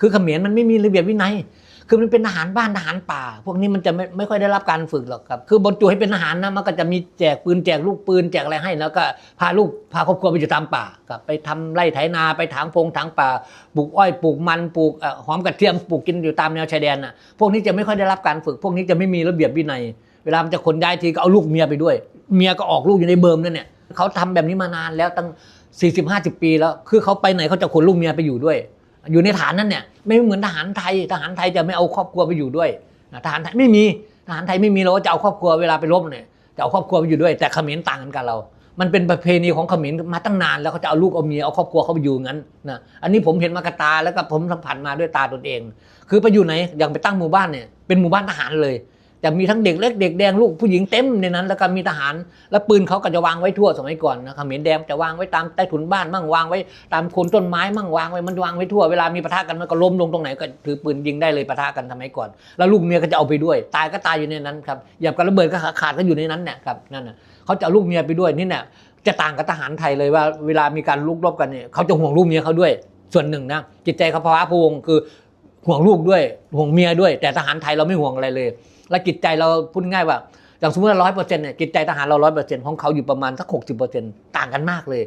คือเขมรมันไม่มีระเบียบวินัย คือมันเป็นทหารบ้านทหารป่า พวกนี้มันจะไม่ไม่ค่อยได้รับการฝึกหรอกครับ คือบรรจุให้เป็นทหารนะมันก็จะมีแจกปืนแจกลูกปืนแจกอะไรให้แล้วก็พาลูกพาครอบครัวไปอยู่ตามป่าครับไปทำไร่ไถนาไปถางพงถางป่าปลูกอ้อยปลูกมันปลูกอหอมกระเทียมปลูกกินอยู่ตามแนวชายแดนน่ะพวกนี้จะไม่ค่อยได้รับการฝึก พวกนี้จะไม่มีระเบียบวินัย เวลามันจะขนย้ายทีก็เอาลูกเมียไปด้วย เมียก็ออกลูกอยู่ในเบิร์มนั่นเนี่ยเขาทำแบบนี้มานานแล้วตั้ง40 50 ปีแล้ว คือเขาไปไหนเขาจะขนลูกเมียไปอยู่ด้วย อยู่ในฐานนั้นเนี่ยไม่เหมือนทหารไทยทหารไทยจะไม่เอาครอบครัวไปอยู่ด้วยทหารไทยไม่มีทหารไทยไม่มีเราจะเอาครอบครัวเวลาไปรบเนี่ยจะเอาครอบครัวไปอยู่ด้วย แต่เขมรต่างกันกับเรา มันเป็นประเพณีของเขมรมาตั้งนานแล้วเขาจะเอาลูกเอาเมียเอาครอบครัวเขาไปอยู่งั้นนะอันนี้ผมเห็นมากระตาแล้วก็ผมสัมผัสมาด้วยตาตนเอง คือไปอยู่ไหนอย่างไปตั้งหมู่บ้านเนี่ยเป็นหมู่บ้านทหารเลย จะมีทั้งเด็กเล็กเด็กแดงลูกผู้หญิงเต็มในนั้น แล้วก็มีทหาร แล้วปืนเขาก็จะวางไว้ทั่วสมัยก่อนนะเขมรแดงจะวางไว้ตามใต้ถุนบ้านมั่งวางไว้ตามโคนต้นไม้มั่งวางไว้มันวางไว้ทั่วเวลามีปะทะกันมันก็ล้มลงตรงไหนก็ถือปืนยิงได้เลยปะทะกันสมัยก่อน แล้วลูกเมียก็จะเอาไปด้วย ตายก็ตายอยู่ในนั้นครับหยับกับระเบิดก็ขาดก็อยู่ในนั้นเนี่ยครับนั่นน่ะเขาจะเอาลูกเมียไปด้วยนี่เนี่ยจะต่างกับทหารไทยเลยว่าเวลามีการลุกรบกันเนี่ยเขาจะห่วงลูกเมียเขาด้วยส่วนหนึ่งนะจิตใจเขาพะว้าพวงคือ ห่วงลูกด้วยห่วงเมียด้วย แต่ทหารไทยเราไม่ห่วงอะไรเลย และจิตใจเราพูดง่ายว่าอย่างสมมติว่าร้อยเปอร์เซ็นต์เนี่ยจิตใจทหารเราร้อยเปอร์เซ็นต์ของเขาอยู่ประมาณสักหกสิบเปอร์เซ็นต์ต่างกันมากเลย